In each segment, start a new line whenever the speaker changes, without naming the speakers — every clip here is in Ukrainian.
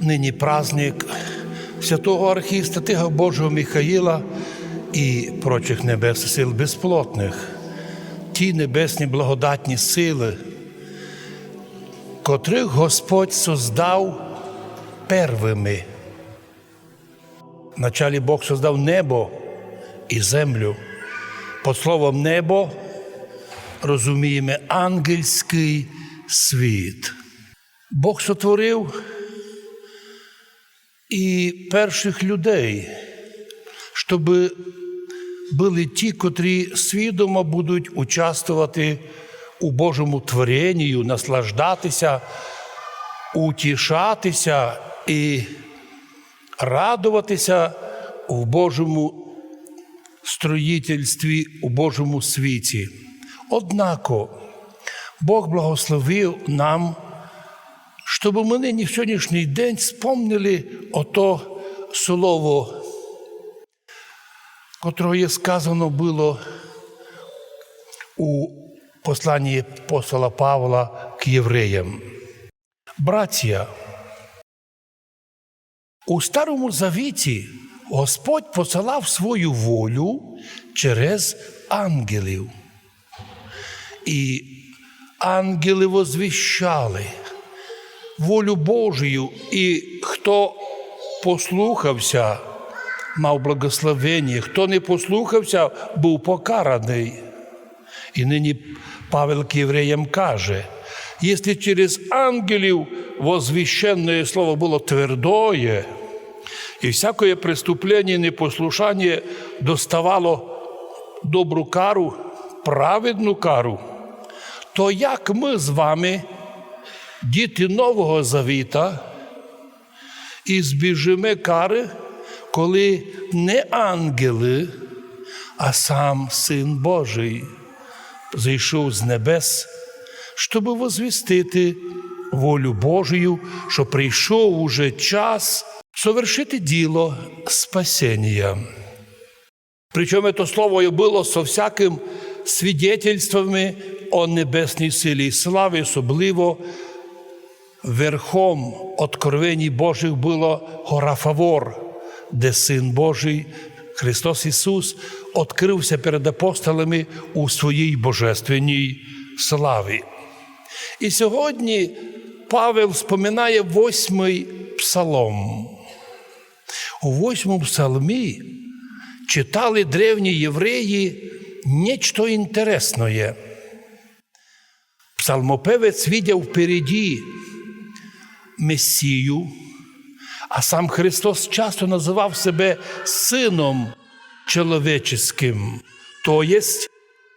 Нині праздник святого архістатига Божого Михаїла і прочих небесних сил безплотних, ті небесні благодатні сили, котрих Господь создав первими. Вначалі Бог создав небо і землю. Под словом небо розуміємо ангельський світ. Бог сотворив і перших людей, щоб були ті, котрі свідомо будуть участвувати у Божому творенню, наслаждатися, утішатися і радуватися в Божому строїтельстві, у Божому світі. Однако Бог благословив нам щоб ми нині в сьогоднішній день спомнили ото слово, котрого є сказано було у посланні апостола Павла к євреям. Браття, у Старому Завіті Господь посилав свою волю через ангелів. І ангели возвіщали волю Божию, і хто послухався, мав благословення, хто не послухався, був покараний. І нині Павел к євреям каже, якщо через ангелів возвіщенне слово було твердое, і всякое преступлення і непослушання доставало добру кару, праведну кару, то як ми з вами діти Нового Завіта і збіжимо кари, коли не ангели, а сам Син Божий зійшов з небес, щоб возвістити волю Божою, що прийшов уже час совершити діло спасіння. Причому це слово було со всяким свідетельствами о небесній силі і славі, особливо верхом откровений Божих було гора Фавор, де Син Божий, Христос Ісус, відкрився перед апостолами у своїй божественній славі. І сьогодні Павел споминає восьмий псалом. У восьмому псалмі читали древні євреї нечто інтересне. Псалмопевець видів впереді Месію, а сам Христос часто називав себе Сином чоловіческим, то єсть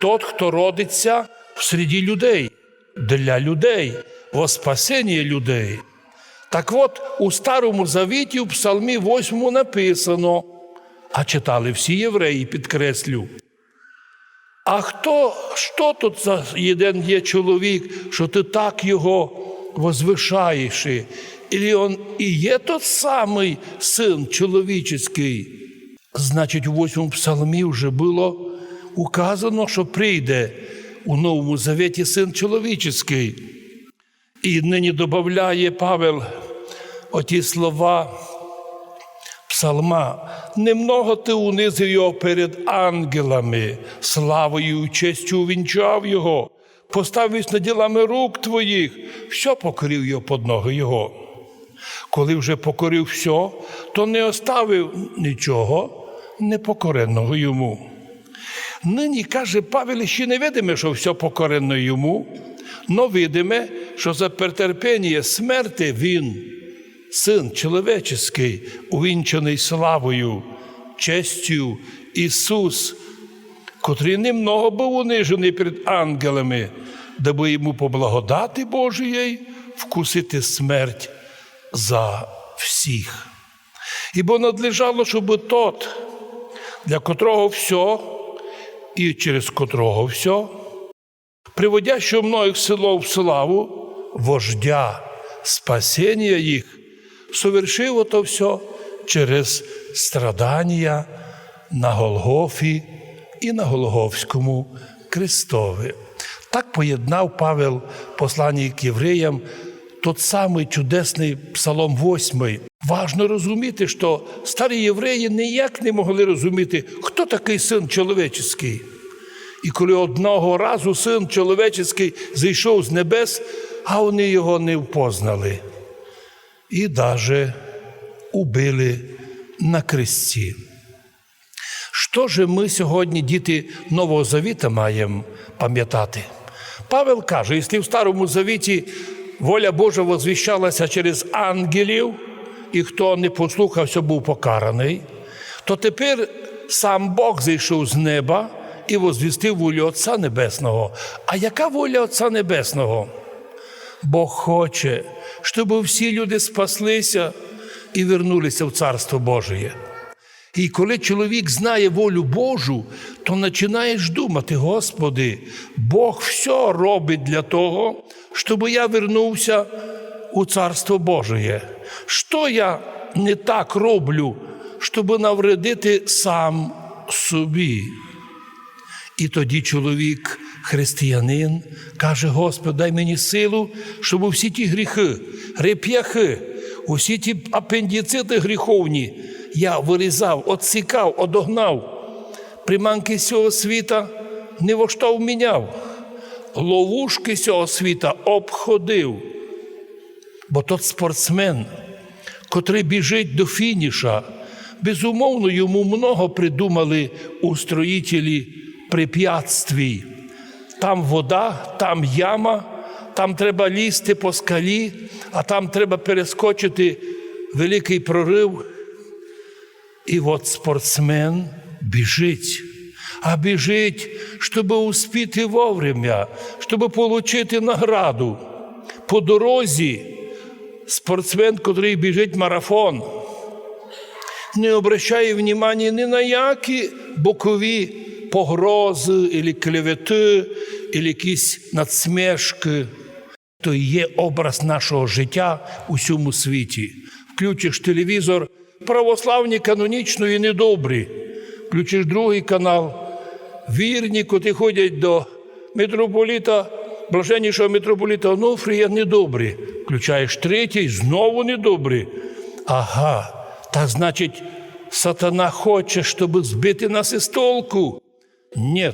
тот, хто родиться в середі людей, для людей, во спасіння людей. Так от у Старому Завіті в Псалмі 8 написано, а читали всі євреї, підкреслю. А хто, що тут за один є чоловік, що ти так його возвишаєш? І він і є тот самий син чоловічий. Значить, у восьмому псалмі вже було указано, що прийде у Новому Завіті син чоловічий. І нині додає Павел оті слова псалма. Немного ти унизив його перед ангелами, славою і честю увінчав його, поставився над ділами рук твоїх, все покорив його під ноги його. Коли вже покорив все, то не оставив нічого непокоренного йому. Нині каже Павел, ще не видиме, що все покорено йому, но видиме, що за претерпіння смерти він, син чоловічий, увінчений славою, честю Ісус, котрий немного був унижений перед ангелами, даби йому по благодати Божої вкусити смерть за всіх. Ібо надлежало, щоб тот, для котрого все, і через котрого все, приводящого многих село в славу, вождя спасіння їх, совершив ото все через страдання на Голгофі і на Голговському Христові. Так поєднав Павел посланні к євреям тот самий чудесний Псалом 8. Важно розуміти, що старі євреї ніяк не могли розуміти, хто такий син чоловічий. І коли одного разу син чоловічий зійшов з небес, а вони його не впознали. І навіть убили на кресті. Що же ми сьогодні, діти Нового Завіта, маємо пам'ятати? Павел каже, якщо в Старому Завіті воля Божа возвіщалася через ангелів, і хто не послухався, був покараний, то тепер сам Бог зійшов з неба і возвістив волю Отця Небесного. А яка воля Отця Небесного? Бог хоче, щоб всі люди спаслися і вернулися в Царство Божє. І коли чоловік знає волю Божу, то починаєш думати, Господи, Бог все робить для того, щоб я вернувся у Царство Божє. Що я не так роблю, щоб навредити сам собі? І тоді чоловік, християнин, каже: Господи, дай мені силу, щоб всі ті гріхи, реп'яхи, усі ті апендицити гріховні я вирізав, отсікав, одогнав. Приманки цього світа не во що вміняв, ловушки цього світа обходив. Бо тот спортсмен, котрий біжить до фініша, безумовно, йому много придумали устроїтелі препятствій. Там вода, там яма, там треба лізти по скалі, а там треба перескочити великий прорив. І от спортсмен біжить, а біжить, щоб успіти вовремя, щоб отримати награду. По дорозі спортсмен, який біжить марафон, не обращає внимання ні на які бокові погрози, або клевети, або якісь надсмішки. То є образ нашого життя у цьому світі. Включиш телевізор, православні канонічно і недобрі. Включиш другий канал, вірні, котрі ходять до митрополіта, блаженнішого митрополіта Онуфрія, недобрі. Включаєш третій, знову недобрі. Ага, так значить, сатана хоче, щоб збити нас із толку. Ні.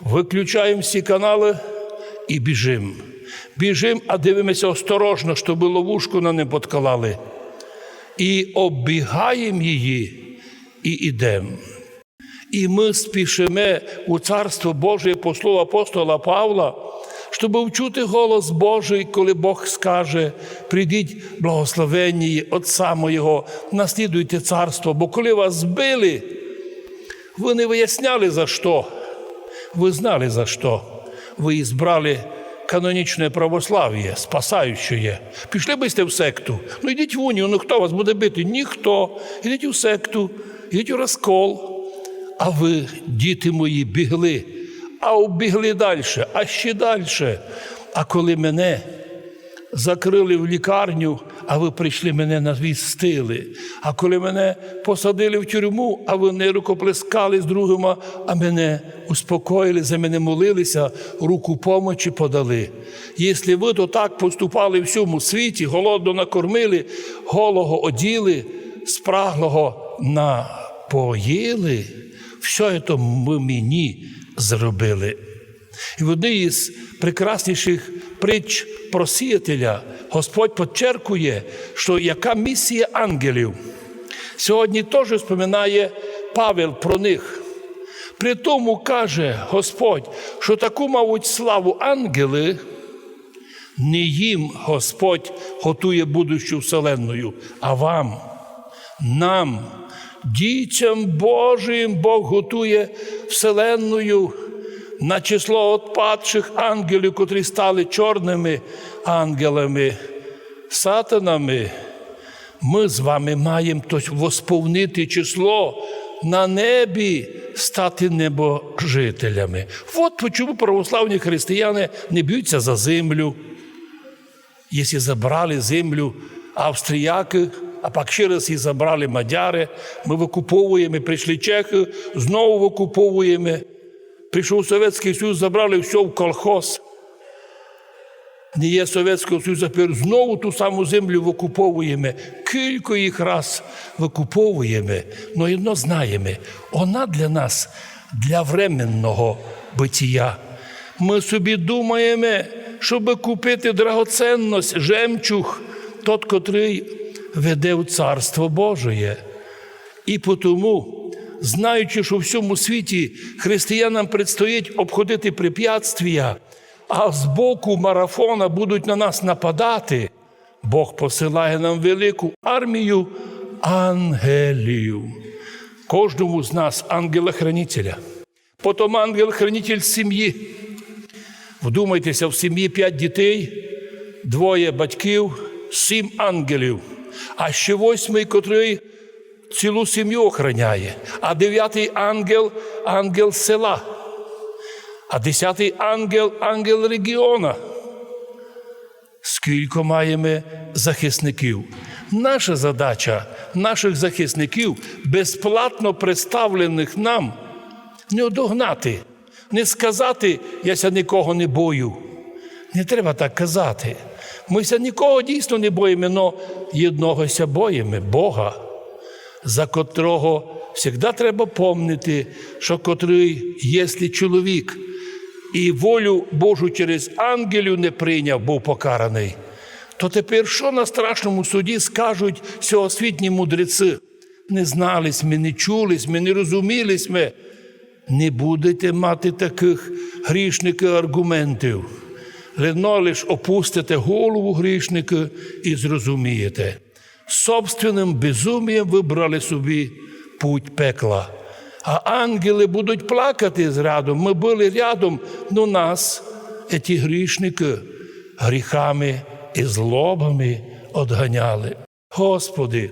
Виключаємо всі канали і біжимо. Біжимо, а дивимося осторожно, щоб ловушку на не подкалали. І оббігаємо її і йдемо. І ми спішимо у Царство Боже по слову апостола Павла, щоб вчути голос Божий, коли Бог скаже: прийдіть благословенні Отця Моєго, наслідуйте царство, бо коли вас збили, ви не виясняли за що, ви знали за що. Ви збрали канонічне православ'я, спасаюче. Пішли би сте в секту. Ну йдіть в унію, ну хто вас буде бити? Ніхто. Йдіть у секту, йдіть у розкол. А ви, діти мої, бігли, а оббігли далі, а ще далі. А коли мене закрили в лікарню, а ви прийшли мене навістили. А коли мене посадили в тюрму, а ви не рукоплескали з другими, а мене успокоїли, за мене молилися, руку помочі подали. Якщо ви то так поступали в всьому світі, голодно накормили, голого оділи, спраглого напоїли, все це ви мені зробили. І в одній із прекрасніших притч про сіятеля Господь підчеркує, що яка місія ангелів. Сьогодні теж споминає Павел про них. При тому каже Господь, що таку, мабуть, славу ангели, не їм Господь готує будущу вселенною, а вам, нам, дітям Божим, Бог готує вселенною на число отпадших ангелів, котрі стали чорними ангелами, сатанами, ми з вами маємо восповнити число на небі, стати небожителями. От чому православні християни не б'ються за землю. Якщо забрали землю австріяки, а пак ще раз її забрали мадяри, ми викуповуємо, прийшли чехи, знову викуповуємо. Прийшов Совєтський Союз, забрали все в колхоз. не є Совєтського Союзу, тепер знову ту саму землю викуповуємо. Кілька їх раз викуповуємо, але одно знаємо, вона для нас для временного битія. Ми собі думаємо, щоб купити драгоценність, жемчуг, тот, котрий веде в Царство Божеє. І тому, знаючи, що в всьому світі християнам предстоїть обходити препятствия, а з боку марафона будуть на нас нападати, Бог посилає нам велику армію ангелів. Кожному з нас ангела-хранителя. Потім ангел-хранитель сім'ї. Вдумайтеся, в сім'ї п'ять дітей, двоє батьків, сім ангелів, а ще восьмий, котрий цілу сім'ю охороняє, а дев'ятий ангел ангел села, а десятий ангел ангел регіона. Скільки маємо захисників? Наша задача наших захисників, безплатно представлених нам, не одогнати, не сказати, я ся нікого не бою. Не треба так казати. Ми ся нікого дійсно не боїмо, але єдного ся боїмо Бога, за котрого завжди треба помнити, що котрий, якщо чоловік і волю Божу через ангелів не прийняв, був покараний, то тепер що на страшному суді скажуть сьогосвітні мудреці? Не знались ми, не чулись ми, не розумілись ми. Не будете мати таких грішників аргументів. Лино опустите голову грішника і зрозумієте. Собственним безумієм вибрали собі путь пекла. А ангели будуть плакати з рядом. Ми були рядом, но нас, ті грішники, гріхами і злобами одганяли. Господи,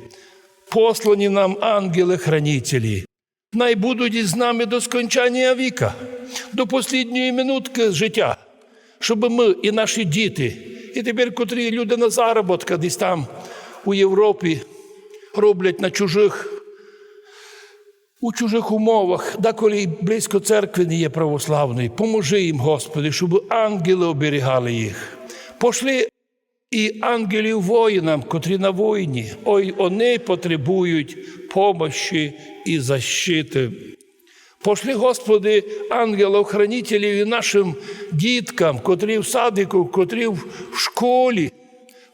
послані нам ангели-хранителі, най будуть із нами до скончання віка, до послідньої минутки життя, щоб ми і наші діти, і тепер, котрі люди на заробітка десь там у Європі роблять на чужих, у чужих умовах, деколи близько церкви не є православної. Поможи їм, Господи, щоб ангели оберігали їх. Пошли і ангелів воїнам, котрі на війні. Ой, вони потребують помощі і защити. Пошли, Господи, ангелів-хранителів і нашим діткам, котрі в садику, котрі в школі.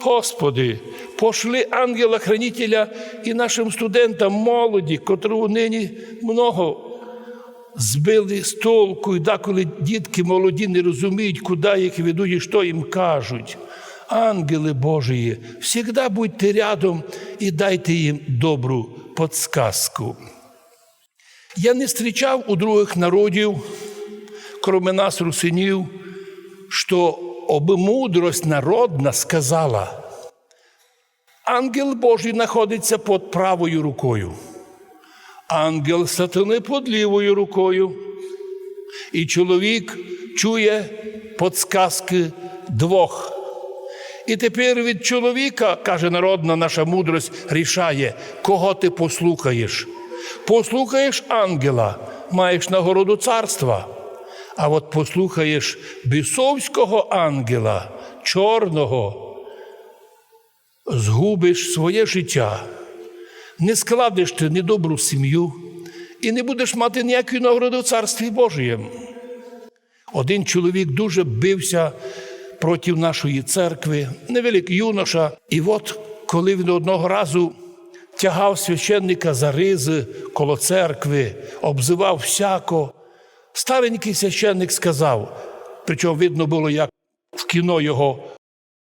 Господи, пошли ангела-хранителя і нашим студентам молоді, котру нині много збили з толку, і деколи дітки молоді не розуміють, куди їх ведуть і що їм кажуть. Ангели Божії, завжди будьте рядом і дайте їм добру подсказку. Я не зустрічав у других народів, кроме нас, русинів, що оби мудрость народна сказала, ангел Божий знаходиться під правою рукою, ангел сатани під лівою рукою. І чоловік чує подсказки двох. І тепер від чоловіка, каже народна наша мудрость, рішає, кого ти послухаєш. Послухаєш ангела, маєш нагороду царства. А от послухаєш бісовського ангела, чорного, згубиш своє життя, не складеш ти недобру сім'ю і не будеш мати ніякої нагороди в Царстві Божієм. Один чоловік дуже бився проти нашої церкви, невеликий юноша. І от коли він одного разу тягав священника за ризи коло церкви, обзивав всяко, старенький священник сказав, причому видно було, як в кіно його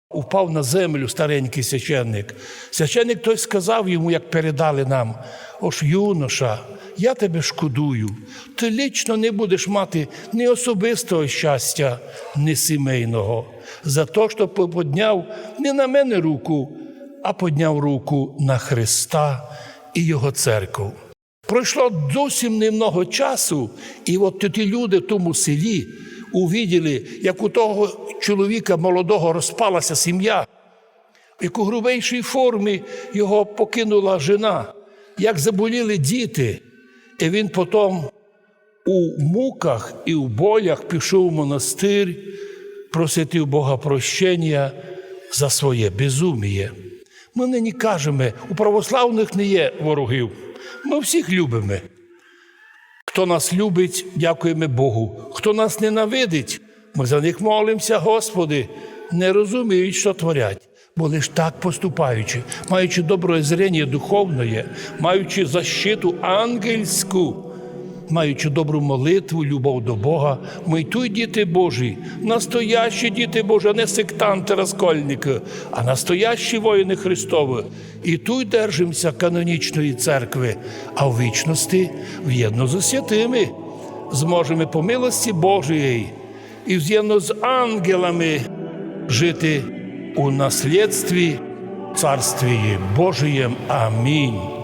упав на землю старенький священник. Священник той сказав йому, як передали нам: Ож юноша, я тебе шкодую, ти лічно не будеш мати ні особистого щастя, ні сімейного, за те, що подняв не на мене руку, а подняв руку на Христа і Його церкву. Пройшло зовсім немного часу, і от ті люди в тому селі увіділи, як у того чоловіка молодого розпалася сім'я, в яку грубейшій формі його покинула жена, як заболіли діти. І він потім у муках і в болях пішов в монастир, просити у Бога прощення за своє безуміє. Ми нині кажемо, у православних не є ворогів. Ми всіх любимо. Хто нас любить, дякуємо Богу. Хто нас ненавидить, ми за них молимося, Господи, не розуміють, що творять. Бо лише так поступаючи, маючи добре зрення духовне, маючи защиту ангельську, маючи добру молитву, любов до Бога, ми й діти Божі, настоящі діти Божі, а не сектанти, розкольники, а настоящі воїни Христові. І тут держимося канонічної церкви, а в вічності в'єдно з святими зможемо по милості Божої і взаємно з ангелами жити у наслідстві Царстві Божієм. Амінь.